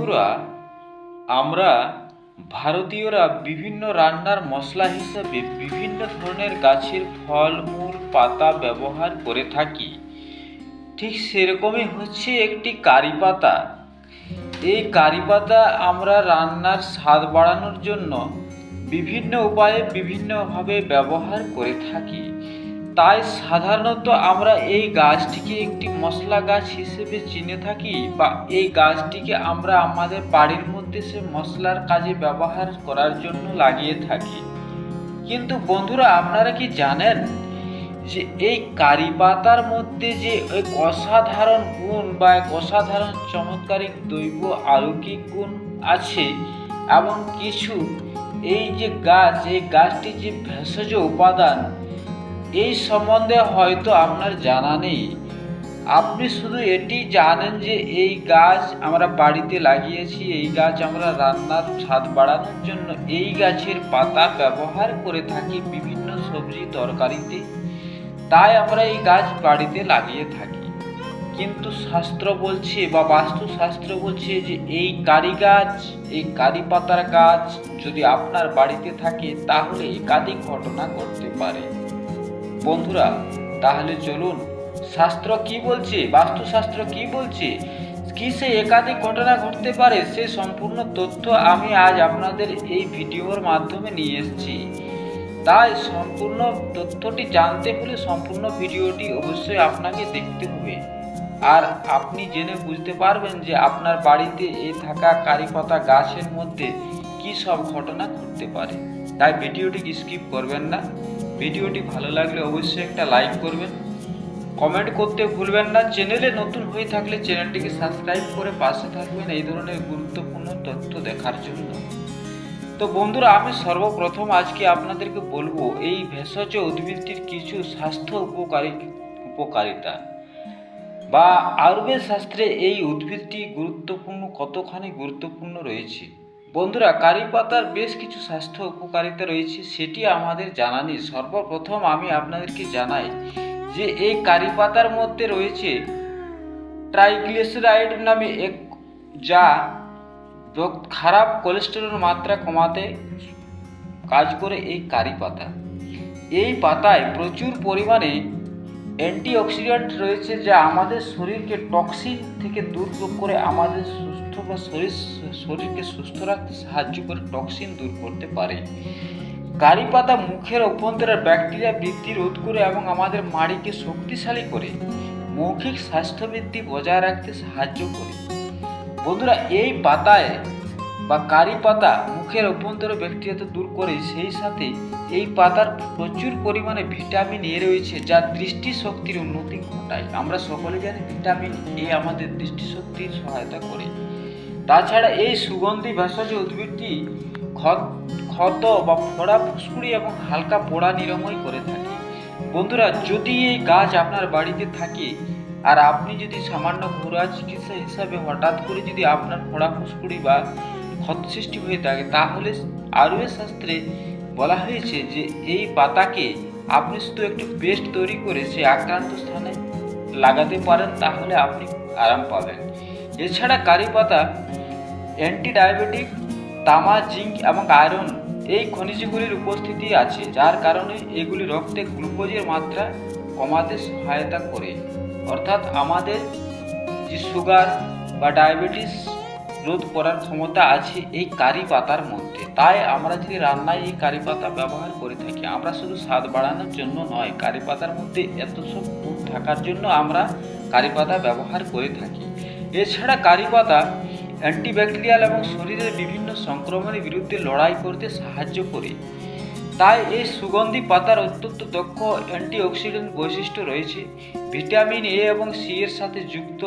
বন্ধুরা, আমরা ভারতীয়রা বিভিন্ন রান্নার মশলা হিসাবে বিভিন্ন ধরনের গাছের ফলমূল পাতা ব্যবহার করে থাকি। ঠিক সেরকমই হচ্ছে একটি কারি পাতা। এই কারি পাতা আমরা রান্নার স্বাদ বাড়ানোর জন্য বিভিন্ন উপায়ে বিভিন্নভাবে ব্যবহার করে থাকি। তাই সাধারণত আমরা এই গাছটিকে একটি মশলা গাছ হিসেবে চিনে থাকি বা এই গাছটিকে আমরা আমাদের বাড়ির মধ্যে সে মশলার কাজে ব্যবহার করার জন্য লাগিয়ে থাকি। কিন্তু বন্ধুরা, আপনারা কি জানেন যে এই কারি পাতার মধ্যে যে এক অসাধারণ গুণ বা এক অসাধারণ চমৎকারিক দৈব আলৌকিক গুণ আছে এবং কিছু, এই যে গাছ, এই গাছটি যে ভেষজ উপাদান এই সম্বন্ধে হয়তো আপনার জানা নেই। আপনি শুধু এটি জানেন যে এই গাছ আমরা বাড়িতে লাগিয়েছি, এই গাছ আমরা রান্নার স্বাদ বাড়ানোর জন্য এই গাছের পাতা ব্যবহার করে থাকি বিভিন্ন সবজি তরকারিতে। তাই আমরা এই গাছ বাড়িতে লাগিয়ে থাকি। কিন্তু শাস্ত্র বলছে বা বাস্তুশাস্ত্র বলছে যে এই কারি গাছ, এই কারি পাতার গাছ যদি আপনার বাড়িতে থাকে, তাহলে একাধিক ঘটনা ঘটতে পারে। বন্ধুরা, তাহলে চলুন, শাস্ত্র কি বলছে? বাস্তুশাস্ত্র কি বলছে? কি সে একাধিক ঘটনা ঘটতে পারে? সে সম্পূর্ণ তথ্য আমি আজ আপনাদের এই ভিডিওর মাধ্যমে নিয়ে এসেছি। তাই সম্পূর্ণ তথ্যটি জানতে হলে সম্পূর্ণ ভিডিওটি অবশ্যই আপনাকে দেখতে হবে। আর আপনি জেনে বুঝতে পারবেন যে আপনার বাড়িতে এই থাকা কারি পাতা গাছের মধ্যে কি সব ঘটনা ঘটতে পারে। তাই ভিডিওটি স্কিপ করবেন না। ভিডিওটি ভালো লাগলে অবশ্যই একটা লাইক করবেন। কমেন্ট করতে ভুলবেন না। চ্যানেলে নতুন হয়ে থাকলে চ্যানেলটিকে সাবস্ক্রাইব করে পাশে থাকবেন এই ধরনের গুরুত্বপূর্ণ তথ্য দেখার জন্য। তো বন্ধুরা, আমি সর্বপ্রথম আজকে আপনাদেরকে বলব, এই ভেষজ উদ্ভিদটির কিছু স্বাস্থ্য উপকারী, উপকারিতা। বা আয়ুর্বেদ শাস্ত্রে এই উদ্ভিদটি গুরুত্বপূর্ণ, কতখানি গুরুত্বপূর্ণ রয়েছে? বন্ধুরা, কারি পাতার বেশ কিছু স্বাস্থ্য উপকারিতা রয়েছে, সেটি আমাদের জানা নেই। সর্বপ্রথম আমি আপনাদেরকে জানাই যে এই কারি পাতার মধ্যে রয়েছে ট্রাইগ্লিসারাইড নামে এক, যা খারাপ কোলেস্টেরল মাত্রা কমাতে কাজ করে এই কারি পাতা। এই পাতায় প্রচুর পরিমাণে অ্যান্টিঅক্সিডেন্ট রয়েছে, যা আমাদের শরীরকে টক্সিন থেকে দূর করে আমাদের বা শরীর, শরীরকে সুস্থ রাখতে সাহায্য করে টক্সিন দূর করতে পারে। কারি পাতা মুখের অভ্যন্তরের ব্যাকটেরিয়া বৃদ্ধি রোধ করে এবং আমাদের মাড়িকে শক্তিশালী করে, মৌখিক স্বাস্থ্য বৃদ্ধি বজায় রাখতে সাহায্য করে। বন্ধুরা, এই পাতায় বা কারি পাতা মুখের অভ্যন্তরে ব্যাকটেরিয়া তো দূর করে, সেই সাথে এই পাতার প্রচুর পরিমাণে ভিটামিন এ রয়েছে, যা দৃষ্টিশক্তির উন্নতি ঘটায়। আমরা সকলে জানি ভিটামিন এ আমাদের দৃষ্টিশক্তির সহায়তা করে। তাছাড়া এই সুগন্ধি ভেষজ উদ্ভিদটি ক্ষত ক্ষত বা ফোড়া ফুসকুড়ি এবং হালকা পোড়া নিরাময় করে থাকে। বন্ধুরা, যদি এই গাছ আপনার বাড়িতে থাকে আর আপনি যদি সামান্য ঘরোয়া চিকিৎসা হিসাবে হঠাৎ করে যদি আপনার ফোড়া ফুসকুড়ি বা ক্ষত সৃষ্টি হয়ে থাকে, তাহলে আয়ুর্বেদ শাস্ত্রে বলা হয়েছে যে এই পাতাকে আপনি শুধু একটু পেস্ট তৈরি করে সেই আক্রান্ত স্থানে লাগাতে পারেন, তাহলে আপনি আরাম পাবেন। এছাড়া কারি পাতা অ্যান্টি ডায়াবেটিক তামা, জিঙ্ক এবং আয়রন এই খনিজগুলির উপস্থিতি আছে, যার কারণে এগুলি রক্তে গ্লুকোজের মাত্রা কমাতে সহায়তা করে। অর্থাৎ আমাদের যে সুগার বা ডায়াবেটিস রোধ করার ক্ষমতা আছে এই কারি পাতার মধ্যে। তাই আমরা যদি রান্নায় এই কারি পাতা ব্যবহার করে থাকি, আমরা শুধু স্বাদ বাড়ানোর জন্য নয়, কারি পাতার মধ্যে এত সব গুণ থাকার জন্য আমরা কারি পাতা ব্যবহার করে থাকি। এছাড়া কারি পাতা অ্যান্টিব্যাকটেরিয়াল এবং শরীরের বিভিন্ন সংক্রমণের বিরুদ্ধে লড়াই করতে সাহায্য করে। তাই এই সুগন্ধি পাতার অত্যন্ত দক্ষ অ্যান্টিঅক্সিডেন্ট বৈশিষ্ট্য রয়েছে। ভিটামিন এ এবং সি এর সাথে যুক্ত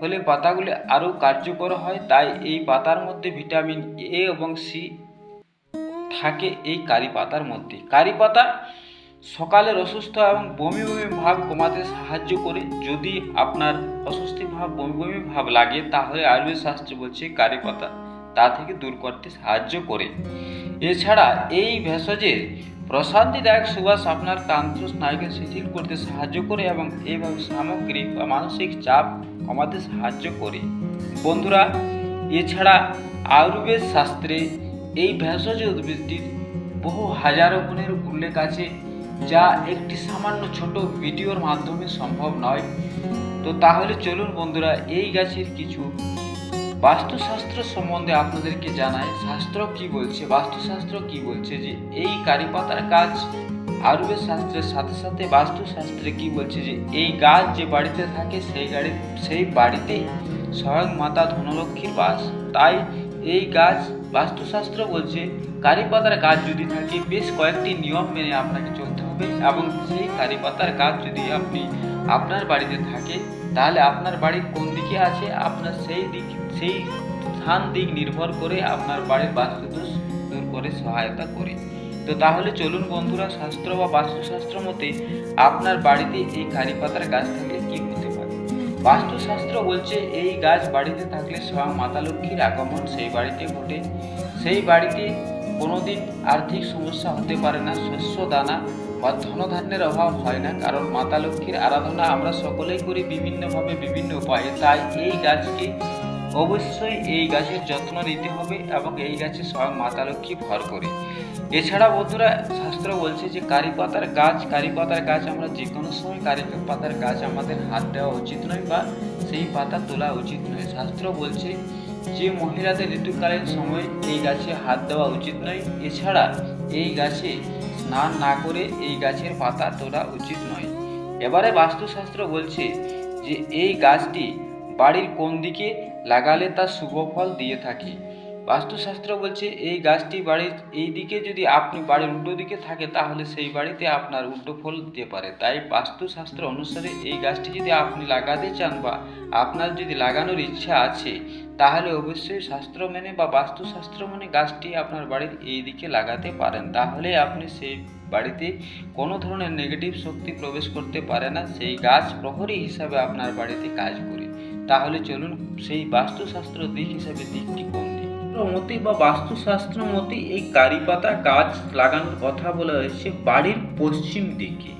হলে পাতাগুলি আরও কার্যকর হয়। তাই এই পাতার মধ্যে ভিটামিন এ এবং সি থাকে এই কারি পাতার মধ্যে। কারি পাতা সকালের অসুস্থ এবং বমি বমি ভাব কমাতে সাহায্য করে। যদি আপনার অস্বস্তি ভাব, বমি বমি ভাব লাগে, তাহলে আয়ুর্বেদ শাস্ত্র বলছে কারি পাতা তা থেকে দূর করতে সাহায্য করে। এছাড়া এই ভেষজের প্রশান্তিদায়ক সুবাস আপনার কান্ত স্নায়ুকে শিথিল করতে সাহায্য করে এবং এইভাবে সামগ্রিক বা মানসিক চাপ কমাতে সাহায্য করে। বন্ধুরা, এছাড়া আয়ুর্বেদ শাস্ত্রে এই ভেষজ উদ্ভিদটির বহু হাজারো গুণের উল্লেখ আছে। যা একটি সামান্য ছোট ভিডিওর মাধ্যমে সম্ভব নয়। তো তাহলে চলুন বন্ধুরা, এই গাছের কিছু বাস্তুশাস্ত্র সম্বন্ধে আপনাদেরকে জানাই। শাস্ত্র কি বলছে? বাস্তুশাস্ত্র কি বলছে? যে এই কারি পাতার গাছ আয়ুর্বেদ শাস্ত্রের সাথে সাথে বাস্তুশাস্ত্রে কি বলছে? যে এই গাছ যে বাড়িতে থাকে, সেই গাড়ি, সেই বাড়িতেই স্বয়ং মাতা ধনলক্ষ্মীর বাস। তাই এই গাছ বাস্তুশাস্ত্র বলছে, কারি পাতার গাছ যদি থাকে, বেশ কয়েকটি নিয়ম মেনে আপনাকে হবে এবং সেই কারি পাতার গাছ যদি আপনি আপনার বাড়িতে থাকে, তাহলে আপনার বাড়ি কোন দিকে আছে? আপনার সেই দিক, সেই স্থান দিক নির্ভর করে আপনার বাড়ির বাস্তুদোষ দূর করে সহায়তা করে। তো তাহলে চলুন বন্ধুরা, শাস্ত্র বা বাস্তুশাস্ত্র মতে আপনার বাড়িতে এই কারি পাতার গাছ থাকলে কি হতে পারে? বাস্তুশাস্ত্র বলছে, এই গাছ বাড়িতে থাকলে স্বয়ং মাতা লক্ষ্মীর আগমন সেই বাড়িতে ঘটে। সেই বাড়িতে কোনোদিন আর্থিক সমস্যা হতে পারে না, শস্য দানা বা ধনধান্যের অভাব হয় না, কারণ মাতা লক্ষ্মীর আরাধনা আমরা সকলেই করি বিভিন্নভাবে বিভিন্ন উপায়ে। তাই এই গাছকে অবশ্যই এই গাছের যত্ন নিতে হবে এবং এই গাছে স্বয়ং মাতা লক্ষ্মী ভর করে। এছাড়া বন্ধুরা, শাস্ত্র বলছে যে, কারি পাতার গাছ, কারি পাতার গাছ আমরা যে কোনো সময় কারি পাতার গাছ আমাদের হাত দেওয়া উচিত নয় বা সেই পাতা তোলা উচিত নয়। শাস্ত্র বলছে যে, মহিলাদের ঋতুকালীন সময় এই গাছে হাত দেওয়া উচিত নয়। এছাড়া এই গাছে স্নান না করে এই গাছের পাতা তোলা উচিত নয়। এবারে বাস্তুশাস্ত্র বলছে যে, এই গাছটি বাড়ির কোন দিকে লাগালে তা শুভ ফল দিয়ে থাকে। বাস্তুশাস্ত্র বলছে, এই গাছটি বাড়ির এই দিকে যদি আপনি বাড়ির উল্টো দিকে থাকে, তাহলে সেই বাড়িতে আপনার উল্টো ফল দিতে পারে। তাই বাস্তুশাস্ত্র অনুসারে এই গাছটি যদি আপনি লাগাতে চান বা আপনার যদি লাগানোর ইচ্ছা আছে, তাহলে অবশ্যই শাস্ত্র মেনে বা বাস্তুশাস্ত্র মেনে গাছটি আপনার বাড়ির এই দিকে লাগাতে পারেন। তাহলে আপনি সেই বাড়িতে কোনো ধরনের নেগেটিভ শক্তি প্রবেশ করতে পারে না। সেই গাছ প্রহরী হিসাবে আপনার বাড়িতে কাজ করে। তাহলে চলুন সেই বাস্তুশাস্ত্র দিক হিসাবে দিকটি কোন মতে বা বাস্তুশাস্ত্র মতে এই কারি পাতা গাছ লাগানোর কথা বলা হয়েছে বাড়ির পশ্চিম দিকে।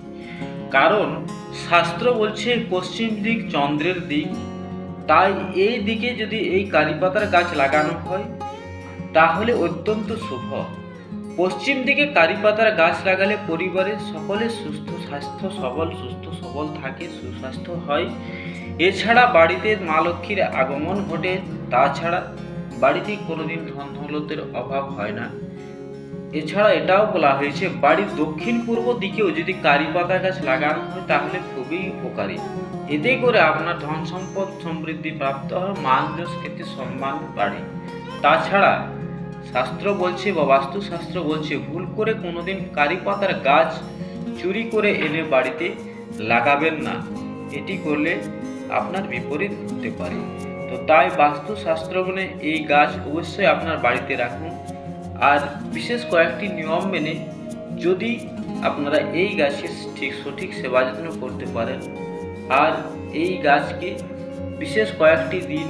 কারণ শাস্ত্র বলছে পশ্চিম দিক চন্দ্রের দিক। তাই এই দিকে যদি এই কারি পাতার গাছ লাগানো হয়, তাহলে অত্যন্ত শুভ। পশ্চিম দিকে কারি পাতার গাছ লাগালে পরিবারের সকলে সুস্থ স্বাস্থ্য সবল, সুস্থ সবল থাকে, সুস্বাস্থ্য হয়। এছাড়া বাড়িতে মা লক্ষ্মীর আগমন ঘটে। তাছাড়া বাড়িতে কোনোদিন ধন দৌলতের অভাব হয় না। এছাড়া এটাও বলা হয়েছে, বাড়ির দক্ষিণ পূর্ব দিকেও যদি কারি পাতা গাছ লাগানো হয় তাহলে খুবই উপকারী। এতে করে আপনার ধন সম্পদ সমৃদ্ধি প্রাপ্ত হয় মান যশ খ্যাতি সম্মান বাড়ে। তাছাড়া শাস্ত্র বলছে বা বাস্তুশাস্ত্র বলছে, ভুল করে কোনোদিন কারি পাতার গাছ চুরি করে এনে বাড়িতে লাগাবেন না। এটি করলে আপনার বিপরীত হতে পারে। তো তাই বাস্তুশাস্ত্র মানে এই গাছ অবশ্যই আপনার বাড়িতে রাখুন। আর বিশেষ কয়েকটি নিয়ম মেনে যদি আপনারা এই গাছের ঠিক সঠিক সেবা যত্ন করতে পারেন, আর এই গাছকে বিশেষ কয়েকটি দিন,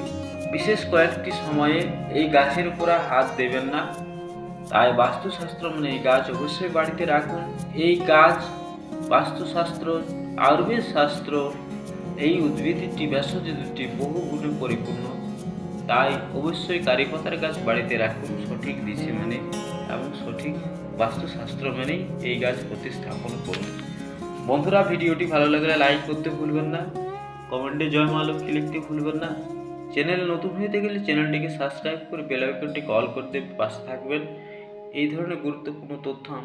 বিশেষ কয়েকটি সময়ে এই গাছের উপর হাত দেবেন না। তাই বাস্তুশাস্ত্র মানে এই গাছ অবশ্যই বাড়িতে রাখুন। এই গাছ বাস্তুশাস্ত্র, আয়ুর্বেদ শাস্ত্র এই উদ্ভিদটি ভেষজ উদ্ভিদটি বহু গুণে পরিপূর্ণ। তাই অবশ্যই কারিপাতার গাছ বাড়িতে রাখুন, সঠিক দিশে মেনে এবং সঠিক বাস্তুশাস্ত্র মেনেই এই গাছ প্রতিস্থাপন করুন। বন্ধুরা, ভিডিওটি ভালো লাগলে লাইক করতে ভুলবেন না, কমেন্টে জয় মা লক্ষ্মী লিখতে ভুলবেন না। চ্যানেল নতুন হয়ে গেলে চ্যানেলটিকে সাবস্ক্রাইব করে বেল আইকনটি কল করতে পাশে থাকবেন। এই ধরনের গুরুত্বপূর্ণ তথ্য